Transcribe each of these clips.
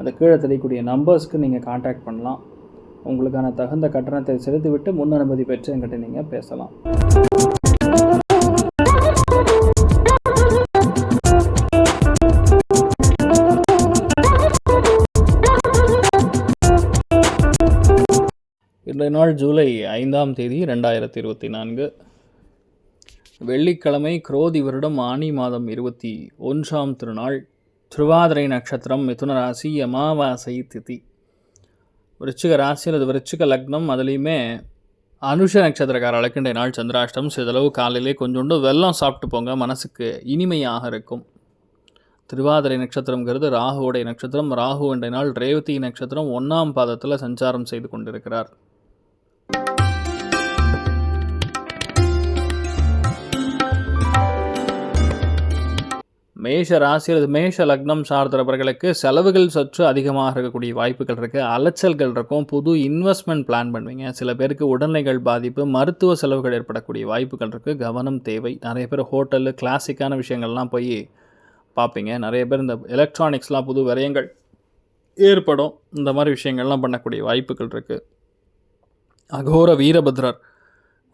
அந்த கீழே தெரியக்கூடிய நம்பர்ஸ்க்கு நீங்கள் காண்டாக்ட் பண்ணலாம். உங்களுக்கான தகுந்த கட்டணத்தை செலுத்திவிட்டு முன் அனுமதி பெற்று என்கிட்ட நீங்கள் பேசலாம். இன்றைய நாள் ஜூலை ஐந்தாம் தேதி ரெண்டாயிரத்தி இருபத்தி நான்கு வெள்ளிக்கிழமை குரோதி வருடம் ஆனி மாதம் இருபத்தி ஒன்றாம் திருநாள். திருவாதிரை நட்சத்திரம் மிதுன ராசி அமாவாசை திதி. விருச்சிக ராசி அல்லது விருச்சிக லக்னம் அதுலேயுமே அனுஷ நட்சத்திரக்கார அழைக்கின்ற நாள் சந்திராஷ்டம் சிறிதளவு காலையிலே கொஞ்சோண்டு வெள்ளம் சாப்பிட்டு போங்க மனசுக்கு இனிமையாக இருக்கும். திருவாதிரை நட்சத்திரங்கிறது ராகுவோடைய நட்சத்திரம். ராகு என்ற நாள் ரேவதி நட்சத்திரம் ஒன்றாம் பாதத்தில் சஞ்சாரம் செய்து கொண்டிருக்கிறார். மேஷ ராசி அல்லது மேஷ லக்னம் சார்ந்தவர்களுக்கு செலவுகள் சற்று அதிகமாக இருக்கக்கூடிய வாய்ப்புகள் இருக்குது அலைச்சல்கள் இருக்கும். புது இன்வெஸ்ட்மெண்ட் பிளான் பண்ணுவீங்க. சில பேருக்கு உடல்நிலைகள் பாதிப்பு மருத்துவ செலவுகள் ஏற்படக்கூடிய வாய்ப்புகள் இருக்குது கவனம் தேவை. நிறைய பேர் ஹோட்டலு கிளாசிக்கான விஷயங்கள்லாம் போய் பார்ப்பீங்க. நிறைய பேர் இந்த எலக்ட்ரானிக்ஸ்லாம் புது விரயங்கள் ஏற்படும். இந்த மாதிரி விஷயங்கள்லாம் பண்ணக்கூடிய வாய்ப்புகள் இருக்குது அகோர வீரபத்ரர்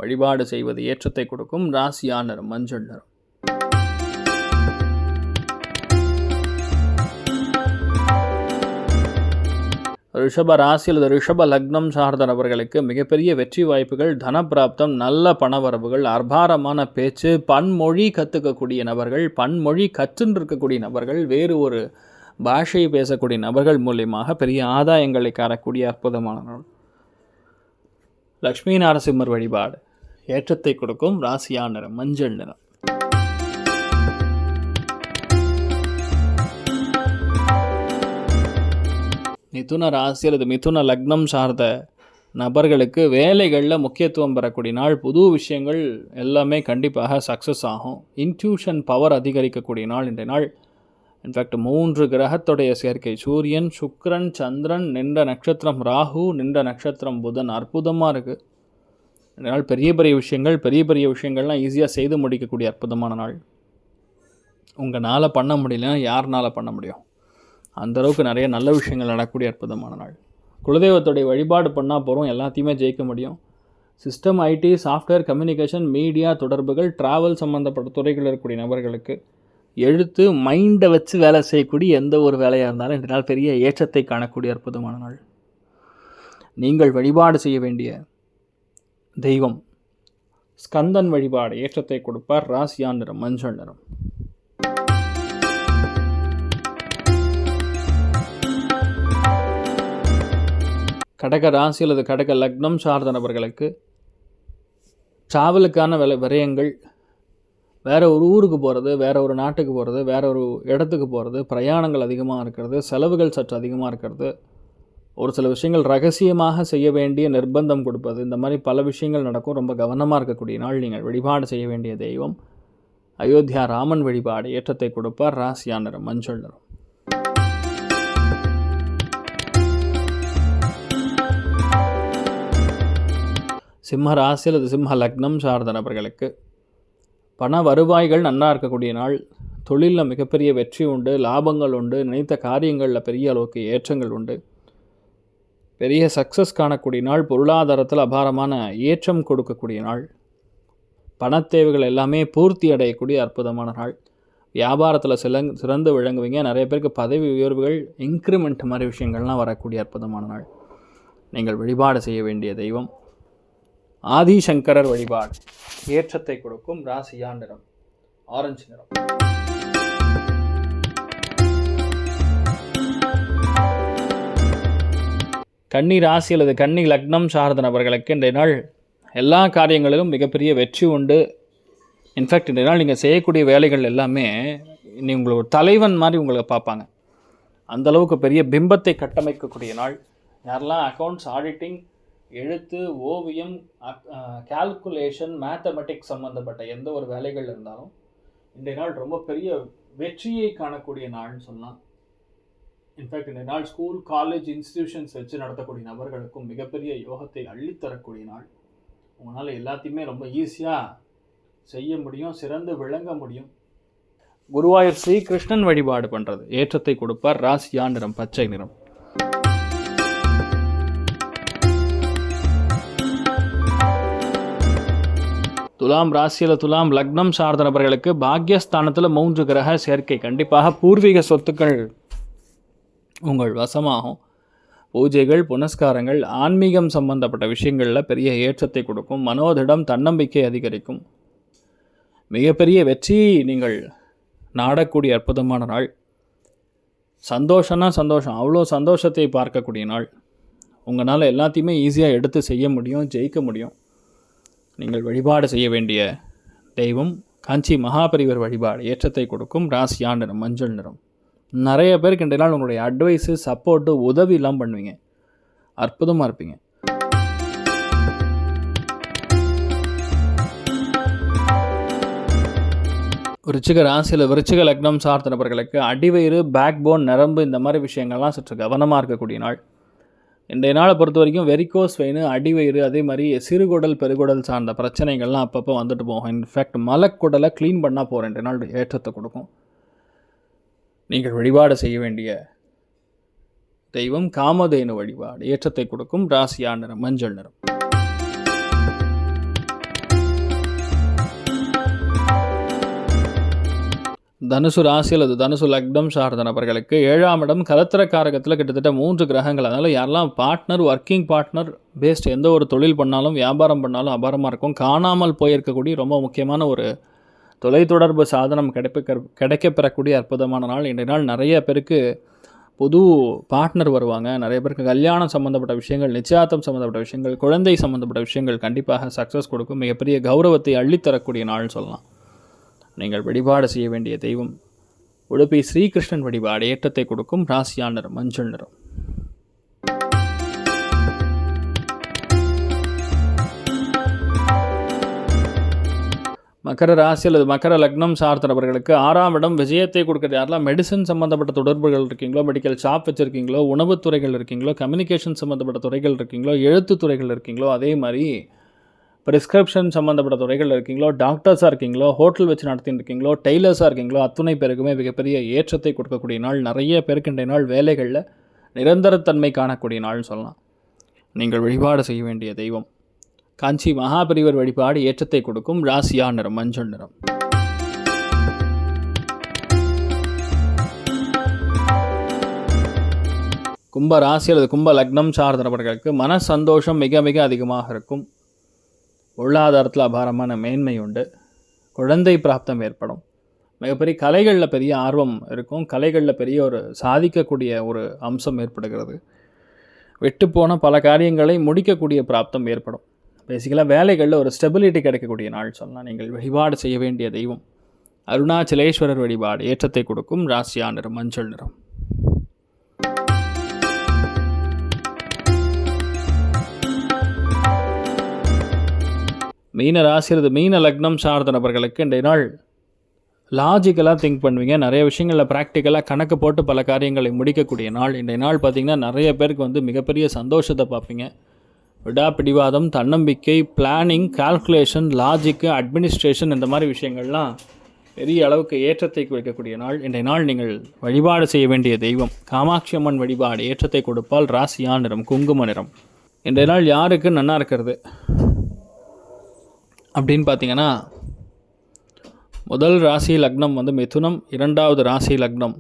வழிபாடு செய்வது ஏற்றத்தை கொடுக்கும். ராசியா நிறம் மஞ்சள் நிறம். ரிஷப ராசி அல்லது ரிஷப லக்னம் சார்ந்த நபர்களுக்கு மிகப்பெரிய வெற்றி வாய்ப்புகள் தனப்பிராப்தம் நல்ல பணவரவுகள் அர்பாரமான பேச்சு பன்மொழி கற்றுக்கக்கூடிய நபர்கள் பன்மொழி கற்றுன்னு இருக்கக்கூடிய நபர்கள் வேறு ஒரு பாஷையை பேசக்கூடிய நபர்கள் மூலியமாக பெரிய ஆதாயங்களை காரக்கூடிய அற்புதமான நாள். லக்ஷ்மி நாரசிம்மர் வழிபாடு ஏற்றத்தை கொடுக்கும் ராசியா நிறம் மஞ்சள் நிறம். மிதுன ராசி அல்லது மிதுன லக்னம் சார்ந்த நபர்களுக்கு வேலைகளில் முக்கியத்துவம் பெறக்கூடிய நாள் புது விஷயங்கள் எல்லாமே கண்டிப்பாக சக்ஸஸ் ஆகும். இன்ட்யூஷன் பவர் அதிகரிக்கக்கூடிய நாள் இன்றைய நாள். இன்ஃபேக்ட் மூன்று கிரகத்துடைய சேர்க்கை சூரியன் சுக்ரன் சந்திரன் நின்ற நட்சத்திரம் ராகு நின்ற நட்சத்திரம் புதன் அற்புதமாக இருக்குது இந்த நாள் பெரிய பெரிய விஷயங்கள் பெரிய பெரிய விஷயங்கள்லாம் ஈஸியாக செய்து முடிக்கக்கூடிய அற்புதமான நாள். உங்களால் பண்ண முடியலன்னா யாருனால் பண்ண முடியும்? அந்த அளவுக்கு நிறைய நல்ல விஷயங்கள் நடக்கக்கூடிய அற்புதமான நாள். குலதெய்வத்துடைய வழிபாடு பண்ணால் போகிறோம் எல்லாத்தையுமே ஜெயிக்க முடியும். System IT software communication media தொடர்புகள் ட்ராவல் சம்மந்தப்பட்ட துறைகளில் இருக்கக்கூடிய நபர்களுக்கு எழுத்து மைண்டை வச்சு வேலை செய்யக்கூடிய எந்த ஒரு வேலையாக இருந்தாலும் இந்த நாள் பெரிய ஏற்றத்தை காணக்கூடிய அற்புதமான நாள். நீங்கள் வழிபாடு செய்ய வேண்டிய தெய்வம் ஸ்கந்தன் வழிபாடு ஏற்றத்தை கொடுப்பார். ராசியா நிறம் மஞ்சள் நிறம். கடக ராசி அல்லது கடக லக்னம் சார்ந்த நபர்களுக்கு ட்ராவலுக்கான வில விரயங்கள் வேறு ஒரு ஊருக்கு போகிறது வேறு ஒரு நாட்டுக்கு போகிறது வேறு ஒரு இடத்துக்கு போகிறது பிரயாணங்கள் அதிகமாக இருக்கிறது செலவுகள் சற்று அதிகமாக இருக்கிறது. ஒரு சில விஷயங்கள் ரகசியமாக செய்ய வேண்டிய நிர்பந்தம் கொடுப்பது. இந்த மாதிரி பல விஷயங்கள் நடக்கும். ரொம்ப கவனமாக இருக்கக்கூடிய நாள். நீங்கள் வழிபாடு செய்ய வேண்டிய தெய்வம். அயோத்தியா ராமன் வழிபாடு ஏற்றத்தை கொடுப்பார். ராசியா நிறம் மஞ்சள் நிறம். சிம்ம ராசி அல்லது சிம்ம லக்னம் சார்ந்த நபர்களுக்கு பண வருவாய்கள் நன்றாக இருக்கக்கூடிய நாள். தொழிலில் மிகப்பெரிய வெற்றி உண்டு லாபங்கள் உண்டு நினைத்த காரியங்களில் பெரிய அளவுக்கு ஏற்றங்கள் உண்டு. பெரிய சக்ஸஸ் காணக்கூடிய நாள் பொருளாதாரத்தில் அபாரமான ஏற்றம் கொடுக்கக்கூடிய நாள். பணத்தேவைகள் எல்லாமே பூர்த்தி அடையக்கூடிய அற்புதமான நாள். வியாபாரத்தில் சிலங் சிறந்து விளங்குவீங்க. நிறைய பேருக்கு பதவி உயர்வுகள் இன்க்ரிமெண்ட் மாதிரி விஷயங்கள்லாம் வரக்கூடிய அற்புதமான நாள். நீங்கள் வழிபாடு செய்ய வேண்டிய தெய்வம். ஆதிசங்கரர் வழிபாடு. ஏற்றத்தை கொடுக்கும் ராசியா நிறம் ஆரஞ்சு நிறம். கன்னி ராசி அல்லது கன்னி லக்னம் சார்ந்த நபர்களுக்கு இன்றைய நாள் எல்லா காரியங்களிலும் மிகப்பெரிய வெற்றி உண்டு. இன்ஃபேக்ட் இன்றைய நாள் நீங்கள் செய்யக்கூடிய வேலைகள் எல்லாமே நீ உங்களோட தலைவன் மாதிரி உங்களை பார்ப்பாங்க. அந்த அளவுக்கு பெரிய பிம்பத்தை கட்டமைக்கக்கூடிய நாள். யாரெல்லாம் அக்கௌண்ட்ஸ் ஆடிட்டிங் எழுத்து ஓவியம் கால்குலேஷன் மேத்தமெட்டிக்ஸ் சம்மந்தப்பட்ட எந்த ஒரு வேலைகள் இருந்தாலும் இன்றைய நாள் ரொம்ப பெரிய வெற்றியை காணக்கூடிய நாள்னு சொல்லலாம். இன்ஃபேக்ட் இந்த நாள் ஸ்கூல் காலேஜ் இன்ஸ்டிடியூஷன்ஸ் வச்சு நடத்தக்கூடிய நபர்களுக்கும் மிகப்பெரிய யோகத்தை அள்ளித்தரக்கூடிய நாள். உங்களால் எல்லாத்தையுமே ரொம்ப ஈஸியாக செய்ய முடியும் சிறந்து விளங்க முடியும். குருவாயூர் ஸ்ரீ கிருஷ்ணன் வழிபாடு பண்ணுறது ஏற்றத்தை கொடுப்பார். ராசியா நிறம் பச்சை நிறம். துலாம் ராசியில் துலாம் லக்னம் சார்ந்த நபர்களுக்கு பாக்யஸ்தானத்தில் மூன்று கிரக சேர்க்கை. கண்டிப்பாக பூர்வீக சொத்துக்கள் உங்கள் வசமாகும். பூஜைகள் புனஸ்காரங்கள் ஆன்மீகம் சம்பந்தப்பட்ட விஷயங்களில் பெரிய ஏற்றத்தை கொடுக்கும். மனோதிடம் தன்னம்பிக்கை அதிகரிக்கும். மிகப்பெரிய வெற்றியை நீங்கள் நாடக்கூடிய அற்புதமான நாள். சந்தோஷம்னா சந்தோஷம். அவ்வளோ சந்தோஷத்தை பார்க்கக்கூடிய நாள். உங்களால் எல்லாத்தையுமே ஈஸியாக எடுத்து செய்ய முடியும் ஜெயிக்க முடியும். நீங்கள் வழிபாடு செய்ய வேண்டிய தெய்வம் காஞ்சி மகாபரிவர் வழிபாடு ஏற்றத்தை கொடுக்கும் ராசியா நிறம் மஞ்சள் நிறம். நிறைய பேருக்கு இன்றைய நாள் உங்களுடைய அட்வைஸு சப்போர்ட்டு உதவியெல்லாம் பண்ணுவீங்க. அற்புதமாக இருப்பீங்க. விருச்சிக ராசியில் விருச்சிக லக்னம் சார்ந்த நபர்களுக்கு அடிவயிறு பேக் போன் நரம்பு இந்த மாதிரி விஷயங்கள்லாம் சற்று கவனமாக இருக்கக்கூடிய நாள். இன்றைய நாளை பொறுத்த வரைக்கும் வெரிகோஸ் வெயின் அடிவயிறு அதே மாதிரி சிறுகுடல் பெருகுடல் சார்ந்த பிரச்சனைகள்லாம் அப்பப்போ வந்துட்டு போகும். இன்ஃபேக்ட் மலக்குடலை க்ளீன் பண்ணால் போகிற ரெண்டு நாள் ஏற்றத்தை கொடுக்கும். நீங்கள் வழிபாடு செய்ய வேண்டிய தெய்வம் காமதேனு வழிபாடு. ஏற்றத்தை கொடுக்கும். ராசியா நிறம் மஞ்சள் நிறம். தனுசு ராசி அல்லது தனுசு லக்னம் சார்ந்த நபர்களுக்கு ஏழாம் இடம் கலத்திர காரகத்தில் கிட்டத்தட்ட மூன்று கிரகங்கள். அதனால் யாரெல்லாம் பார்ட்னர் ஒர்க்கிங் பார்ட்னர் பேஸ்ட் எந்த ஒரு தொழில் பண்ணாலும் வியாபாரம் பண்ணாலும் அபாரமாக இருக்கும். காணாமல் போயிருக்கக்கூடிய ரொம்ப முக்கியமான ஒரு தொலைத்தொடர்பு சாதனம் கிடைப்ப கிடைக்கப்பெறக்கூடிய அற்புதமான நாள். இன்றைய நாள் நிறைய பேருக்கு புது பார்ட்னர் வருவாங்க. நிறைய பேருக்கு கல்யாணம் சம்மந்தப்பட்ட விஷயங்கள் நிச்சயார்த்தம் சம்மந்தப்பட்ட விஷயங்கள் குழந்தை சம்மந்தப்பட்ட விஷயங்கள் கண்டிப்பாக சக்ஸஸ் கொடுக்கும். மிகப்பெரிய கௌரவத்தை அள்ளித்தரக்கூடிய நாள்னு சொல்லலாம். நீங்கள் வழிபாடு செய்ய வேண்டிய தெய்வம். உடுப்பி ஸ்ரீகிருஷ்ணன் வழிபாடு ஏற்றத்தை கொடுக்கும் ராசியா நிறம் மஞ்சள் நிறம். மகர ராசி அல்லது மகர லக்னம் சார்ந்தவர்களுக்கு ஆறாம் இடம் விஜயத்தை கொடுக்குறது. யாரெல்லாம் மெடிசன் சம்மந்தப்பட்ட தொடர்புகள் இருக்கீங்களோ மெடிக்கல் ஷாப் வச்சுருக்கீங்களோ உணவுத் துறைகள் இருக்கீங்களோ கம்யூனிகேஷன் சம்மந்தப்பட்ட துறைகள் இருக்கீங்களோ எழுத்து துறைகள் இருக்கீங்களோ அதே மாதிரி ப்ரிஸ்கிரிப்ஷன் சம்மந்தப்பட்ட துறைகள் இருக்கீங்களோ டாக்டர்ஸாக இருக்கீங்களோ ஹோட்டல் வச்சு நடத்திட்டு இருக்கீங்களோ டெய்லர்ஸாக இருக்கீங்களோ அத்துணை பேருக்குமே மிகப்பெரிய ஏற்றத்தை கொடுக்கக்கூடிய நாள் நிறைய பேருக்கு இன்றைய நாள் வேலைகளில் நிரந்தரத்தன்மை காணக்கூடிய நாள்னு சொல்லலாம். நீங்கள் வழிபாடு செய்ய வேண்டிய தெய்வம். காஞ்சி மகாபரிவர் வழிபாடு ஏற்றத்தை கொடுக்கும் ராசியா நிறம் மஞ்சள் நிறம். கும்ப ராசி அல்லது கும்ப லக்னம் சார்ந்த நபர்களுக்கு மன சந்தோஷம் மிக மிக அதிகமாக இருக்கும். பொருளாதாரத்தில் அபாரமான மேன்மை உண்டு. குழந்தை பிராப்தம் ஏற்படும். மிகப்பெரிய கலைகளில் பெரிய ஆர்வம் இருக்கும். கலைகளில் பெரிய ஒரு சாதிக்கக்கூடிய ஒரு அம்சம் ஏற்படுகிறது. விட்டுப்போன பல காரியங்களை முடிக்கக்கூடிய பிராப்தம் ஏற்படும். பேசிக்கலாக வேலைகளில் ஒரு ஸ்டெபிலிட்டி கிடைக்கக்கூடிய நாள் சொல்லலாம் நீங்கள் வழிபாடு செய்ய வேண்டிய தெய்வம். அருணாச்சலேஸ்வரர் வழிபாடு ஏற்றத்தை கொடுக்கும். ராசியா நிறம் மஞ்சள் நிறம். மீன ராசி மீன லக்னம் சார்ந்த நபர்களுக்கு இன்றைய நாள் லாஜிக்கலாக திங்க் பண்ணுவீங்க. நிறைய விஷயங்களில் ப்ராக்டிக்கலாக கணக்கு போட்டு பல காரியங்களை முடிக்கக்கூடிய நாள். இன்றைய நாள் பார்த்திங்கன்னா நிறைய பேருக்கு வந்து மிகப்பெரிய சந்தோஷத்தை பார்ப்பீங்க. விடாப்பிடிவாதம் தன்னம்பிக்கை பிளானிங் கால்குலேஷன் லாஜிக்கு அட்மினிஸ்ட்ரேஷன் இந்த மாதிரி விஷயங்கள்லாம் பெரிய அளவுக்கு ஏற்றத்தை குறைக்கக்கூடிய நாள். இன்றைய நாள் நீங்கள் வழிபாடு செய்ய வேண்டிய தெய்வம். காமாட்சி அம்மன் வழிபாடு ஏற்றத்தை கொடுப்பால் ராசியா நிறம் குங்கும நிறம். இன்றைய நாள் யாருக்கு நன்னா இருக்கிறது? அப்படின்னு பார்த்தீங்கன்னா முதல் ராசி லக்னம் வந்து மிதுனம் இரண்டாவது ராசி லக்னம்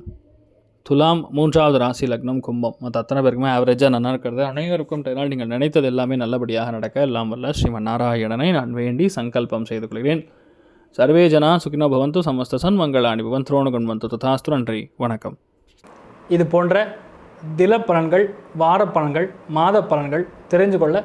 துலாம் மூன்றாவது ராசி லக்னம் கும்பம். மற்ற அத்தனை பேருக்குமே ஆவரேஜாக நல்லா இருக்கிறது. அனைவருக்கும் நாள் நீங்கள் நினைத்தது எல்லாமே நல்லபடியாக நடக்க. எல்லாம் வல்ல. ஸ்ரீமன் நாராயணனை நான் வேண்டி சங்கல்பம் செய்து கொள்கிறேன். சர்வே ஜனா சுகினோ பவந்து சமஸ்த சன் மங்களாணி பவன். துரோணுகுண்வந்து ததாஸ்து. நன்றி. வணக்கம். இது போன்ற தில பலன்கள் வார பலன்கள் மாத பலன்கள் தெரிஞ்சு கொள்ள